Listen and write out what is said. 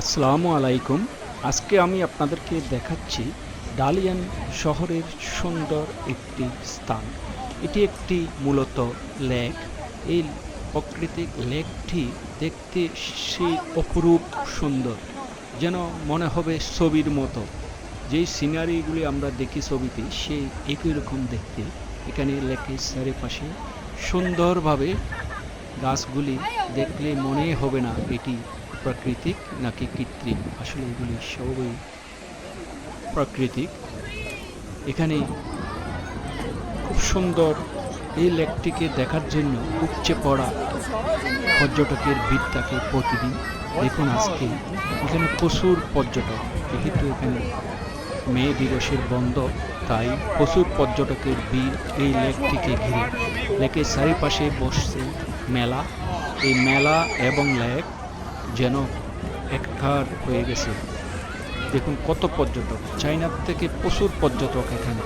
আসসালামু আলাইকুম। আজকে আমি আপনাদেরকে দেখাচ্ছি ডালিয়ান শহরের সুন্দর একটি স্থান। এটি একটি মূলত লেক। এই প্রাকৃতিক লেকটি দেখতে সেই অপরূপ সুন্দর, যেন মনে হবে ছবির মতো। যেই সিনারিগুলি আমরা দেখি ছবিতে সেই একই রকম দেখতে। এখানে লেকের চারিপাশে সুন্দরভাবে গাছগুলি দেখলে মনে হবে না এটি প্রাকৃতিক নাকি কৃত্রিম? আসলে এগুলি সবই প্রাকৃতিক। এখানে খুব সুন্দর এই লেকটিকে দেখার জন্য উপচে পড়া পর্যটকের ভিড় থাকে প্রতিদিন। দেখুন আজকে এখানে প্রচুর পর্যটক, যেহেতু এখানে মে দিবসের বন্ধ, তাই প্রচুর পর্যটকের ভিড় এই লেকটিকে ঘিরে। লেকের চারিপাশে বসছে মেলা। এই মেলা এবং লেক যেন একটার হয়ে গেছে। দেখুন কত পর্যটক। চাইনার থেকে প্রচুর পর্যটক এখানে।